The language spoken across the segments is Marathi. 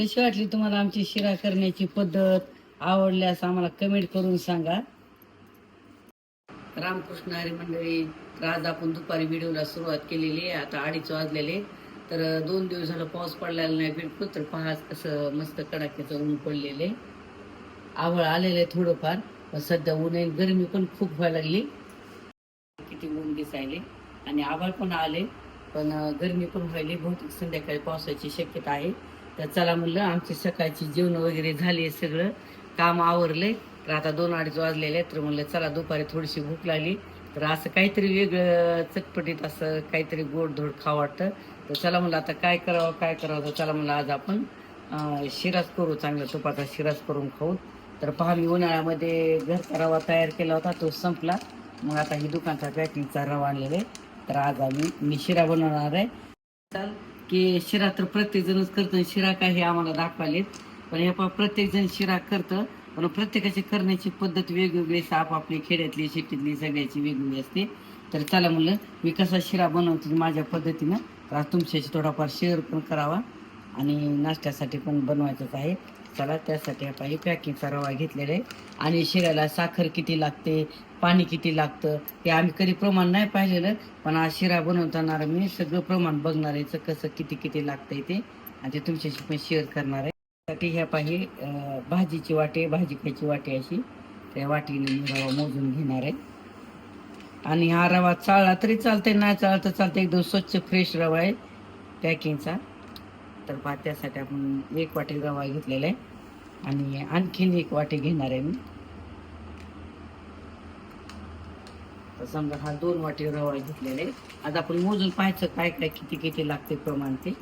कशी वाटली तुम्हाला आमची शिरा करण्याची पद्धत? आवडल्यास आम्हाला कमेंट करून सांगा. रामकृष्ण हरी मंडळी तर आज आपण दुपारी व्हिडिओला सुरुवात केलेली आहे. आता अडीच वाजलेले. तर दोन दिवस झालं पाऊस पडलेला नाही बिलकुल तर पहाच कसं मस्त कडाक्याचं ऊन पडलेले. आवळ आलेलं आहे थोडंफार पण सध्या ऊन आहे. गरमी पण खूप व्हायला लागली. किती ऊन दिसायले. आणि आभाळ पण आले पण गरमी पण व्हायली. बहुतेक संध्याकाळी पावसाची शक्यता आहे. तर चला म्हणलं आमची सकाळची जेवण वगैरे झाली आहे सगळं. काम आवरले तर आता दोन अडीच वाजलेले आहेत. तर म्हणलं चला दुपारी थोडीशी भूक लागली. तर असं काहीतरी वेगळं चटपटीत असं काहीतरी गोडधोड खावं वाटतं. तर चला म्हणलं आता काय करावं काय करावं? तर चला म्हणलं आज आपण शिराज करू चांगला तुपाचा शिराज करून खाऊ. तर पहा मी उन्हाळ्यामध्ये घरचा रवा तयार केला होता तो संपला. मग आता ही दुकानचा पॅकिंगचा रवा आणलेला आहे. तर आज आम्ही मी शिरा बनवणार आहे. चाल. की शिरा तर प्रत्येकजणच करतं शिरा काय हे आम्हाला दाखवालेत पण हे पहा प्रत्येकजण शिरा करतं पण प्रत्येकाची करण्याची पद्धत वेगवेगळी असते. आपापली खेड्यातली शेतीतली सगळ्याची वेगवेगळी असते. तर चला म्हणलं मी कसा शिरा बनवते माझ्या पद्धतीनं. तर आज तुमच्याशी थोडाफार शेअर पण करावा आणि नाश्त्यासाठी पण बनवायचंच आहे. चला त्यासाठी आपण हे पॅकिंगचा रवा घेतलेला आहे. आणि शिऱ्याला साखर किती लागते पाणी किती लागतं हे आम्ही कधी प्रमाण नाही पाहिलेलं पण आज शिरा बनवताना मी सगळं प्रमाण बघणार आहे कसं किती किती लागतंय ते. आणि ते तुमच्याशी पण शेअर करणार आहे. त्यासाठी ह्या पाही भाजीची वाटे भाजी खायची वाटे अशी. त्या वाटीने मी रवा मोजून घेणार आहे. आणि हा रवा चाळला तरी चालतंय नाही चालतं चालतं एकदम स्वच्छ फ्रेश रवा आहे पॅकिंगचा तर पहा त्यासाठी आपण एक वाटी रवा घेतलेला आहे. आणि आणखीन एक वाटी घेणार आहे मी. तर समजा हा दोन वाटी रवा घेतलेला आहे. आज आपण मोजून पाहायचं काय काय किती किती लागते प्रमाण ते.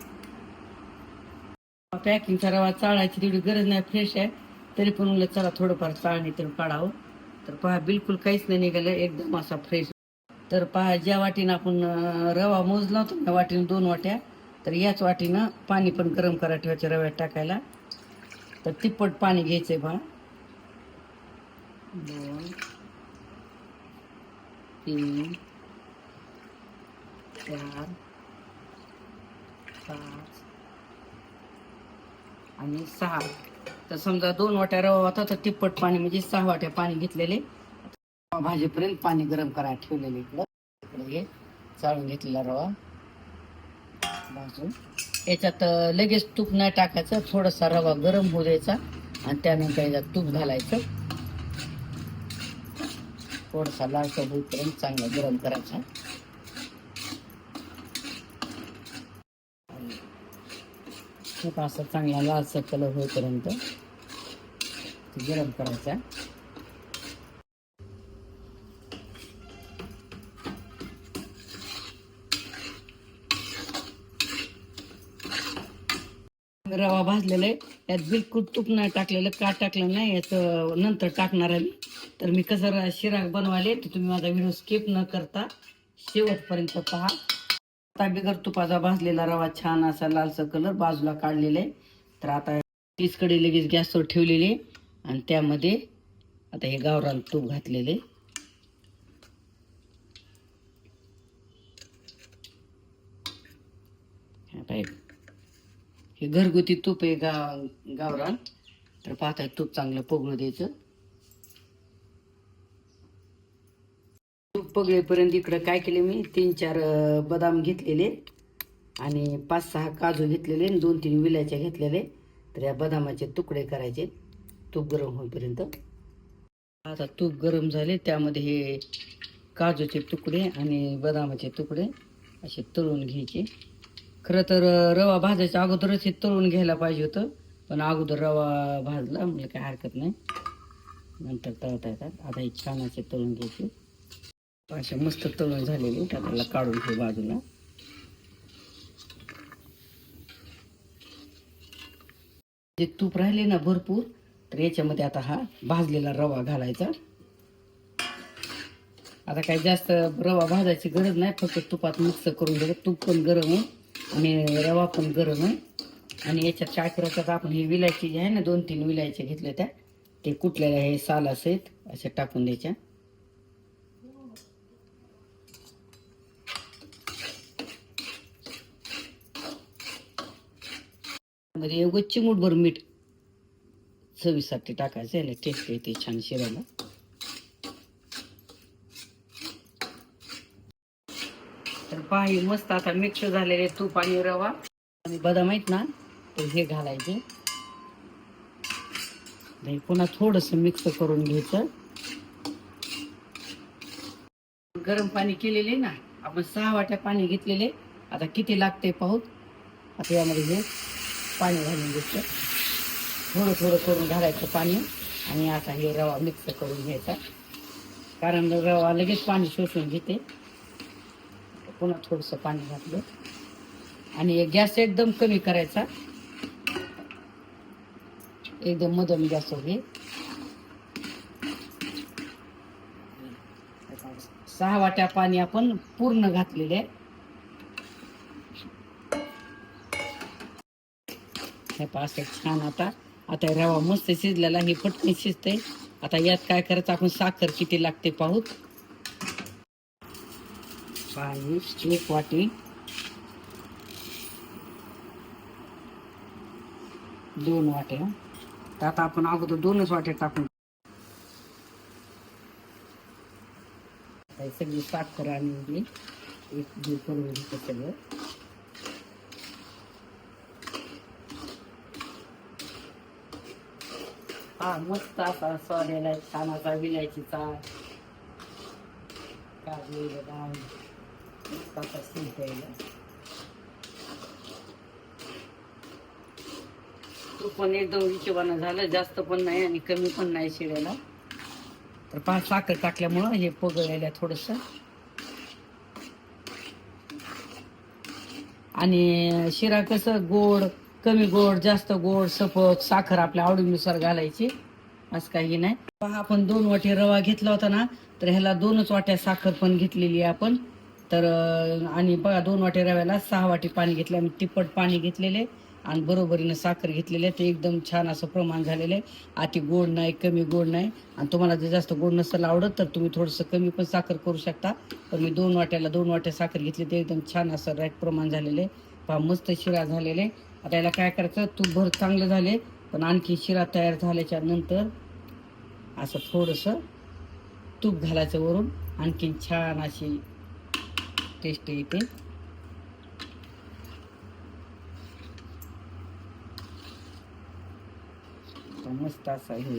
पॅकिंगचा रवा चाळायची तेवढी गरज नाही फ्रेश आहे. तरी पण म्हणलं चला थोडंफार चाळणी तर काढावं. तर पहा बिलकुल काहीच नाही निघालं एकदम असा फ्रेश तर पहा ज्या वाटीनं आपण रवा मोजला होता त्या वाटीनं दोन वाट्या. तर याच वाटीनं पाणी पण गरम करा ठेवायचं रव्यात टाकायला. तर तिप्पट पाणी घ्यायचं आहे बा. दोन तीन चार पाच आणि सहा. तर समजा दोन वाट्या रवा होता तर तिप्पट पाणी म्हणजे सहा वाट्या पाणी घेतलेले. भाजीपर्यंत पाणी गरम करायला ठेवलेले इकडं. इकडे हे चाळून घेतलेला रवा. भाजून. याच्यात लगेच तूप नाही टाकायचं थोडासा रवा गरम होऊ द्यायचा आणि त्यानंतर याच्यात तूप घालायचं. थोडासा लालसा होईपर्यंत चांगला गरम करायचा. खूप असं चांगला लालसा कलर होईपर्यंत गरम करायचा. रवा भाजलेला आहे यात बिलकुल तूप नाही टाकलेलं का टाकलं नाही याचं नंतर टाकणार आहे तर मी कसं शिरा बनवाले तर तुम्ही माझा व्हिडिओ स्किप न करता शेवटपर्यंत पहा. आता बिगर तुपाचा भाजलेला रवा छान असा लालसा कलर बाजूला काढलेला आहे तर आता तीचकडे लगेच गॅसवर ठेवलेली आहे. आणि त्यामध्ये आता हे गावरान तूप घातलेले आता हे घरगुती तूप आहे गा गावरान. तर पाहता तूप चांगलं पगळू द्यायचं. तूप पगळेपर्यंत इकडं काय केले मी? तीन चार बदाम घेतलेले आणि पाच सहा काजू घेतलेले आणि दोन तीन विलायच्या घेतलेले. तर या बदामाचे तुकडे करायचे. तूप गरम होईपर्यंत. आता तूप गरम झाले. त्यामध्ये हे काजूचे तुकडे आणि बदामाचे तुकडे असे तळून घ्यायचे. खरं तर रवा भाजायच्या अगोदरच हे तळून घ्यायला पाहिजे होतं. पण अगोदर रवा भाजला म्हणजे काय हरकत नाही. नंतर तळता येतात. आता हे छान असे तळून घ्यायचे. असे मस्त तळून झालेले त्याला काढून ठेव बाजूला. जे तूप राहिले ना भरपूर तर याच्यामध्ये आता हा भाजलेला रवा घालायचा. आता काही जास्त रवा भाजायची गरज नाही. फक्त तुपात मिक्स करून घ्यायचं. तूप पण गरम आहे आणि रवा पण गरम आहे. आणि याच्यात काय करायचं आपण हे विलायची जे आहे ना दोन तीन विलायच्या घेतल्या त्या ते कुठलेल्या हे साल असेल अशा टाकून द्यायच्या. मध्ये एवढं चिमूटभर मीठ चवीसाठी टाकायचं याला टेस्ट येते छान शिरायला. पहा हे मस्त आता मिक्स झालेले तूप आणि रवा. आणि बदाम आहेत ना तर हे घालायचे. पुन्हा थोडस मिक्स करून घ्यायचं. गरम पाणी केलेले ना आपण सहा वाट्या पाणी घेतलेले. आता किती लागते पाहू. आता यामध्ये हे पाणी घालून घ्यायचं. थोडं थोडं करून घालायचं पाणी. आणि आता हे रवा मिक्स करून घ्यायचा. कारण रवा लगेच पाणी शोषून घेते. पुन्हा थोडंसं पाणी घातलं. आणि गॅस एकदम कमी करायचा. एकदम मधम गॅस होईल सहा वाट्या पाणी आपण पूर्ण घातलेले. हे असं छान आता. आता रवा मस्त शिजलेला हे पटकन शिजते आता यात काय करायचं आपण साखर किती लागते पाहूत पहा ही एक वाटी दोन वाट्या. तर आता आपण अगोदर दोनच वाट्या टाकून सगळी साखर आणि एक जीव करून घेतो सगळं. हा मस्त असा सोड्याला छान असा विलायचीचा काजू बदाम मस्त असा शिजवायला तो पण एकदम हिशोबानं झालं जास्त पण नाही आणि कमी पण नाही शिरायला तर पाच साखर टाकल्यामुळं हे पगळलेलं थोडस. आणि शिरा कसं गोड कमी गोड जास्त गोड सपक साखर आपल्या आवडीनुसार घालायची. असं काही नाही. पहा आपण दोन वाटे रवा घेतला होता ना तर ह्याला दोनच वाट्या साखर पण घेतलेली आहे आपण. तर आणि बघा दोन वाटे रव्याला सहा वाटी पाणी घेतले. आम्ही तिप्पट पाणी घेतलेले आणि बरोबरीनं साखर घेतलेले. ते एकदम छान असं प्रमाण झालेलं आहे. अति गोड नाही कमी गोड नाही. आणि तुम्हाला जर जास्त गोड नसेल आवडत तर तुम्ही थोडंसं कमी पण साखर करू शकता. पण मी दोन वाट्याला दोन वाट्या साखर घेतली. ते एकदम छान असं राईट प्रमाण झालेलं आहे. पहा मस्त शिरा झालेले आता याला काय करायचं? तूप भर चांगलं झाले पण आणखी शिरा तयार झाल्याच्यानंतर असं थोडंसं तूप घालायचं वरून. आणखीन छान अशी टेस्ट येते आता मस्त असा हे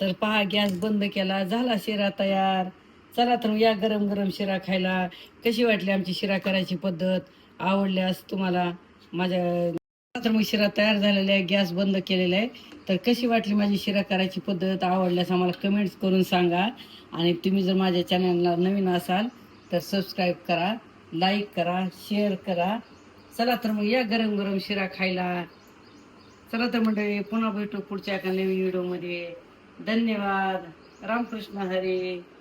तर पहा गॅस बंद केला. झाला शिरा तयार. चला तर या गरम गरम शिरा खायला. कशी वाटली आमची शिरा करायची पद्धत? आवडल्यास तुम्हाला? माझ्या तर मग शिरा तयार झालेला आहे गॅस बंद केलेला आहे. तर कशी वाटली माझी शिरा करायची पद्धत? आवडल्यास आम्हाला कमेंट्स करून सांगा. आणि तुम्ही जर माझ्या चॅनलला नवीन असाल तर सबस्क्राईब करा लाईक करा शेअर करा. चला तर मग या गरम गरम शिरा खायला. चला तर मंडळी पुन्हा भेटू पुढच्या एका नवीन व्हिडिओमध्ये धन्यवाद. रामकृष्ण हरे.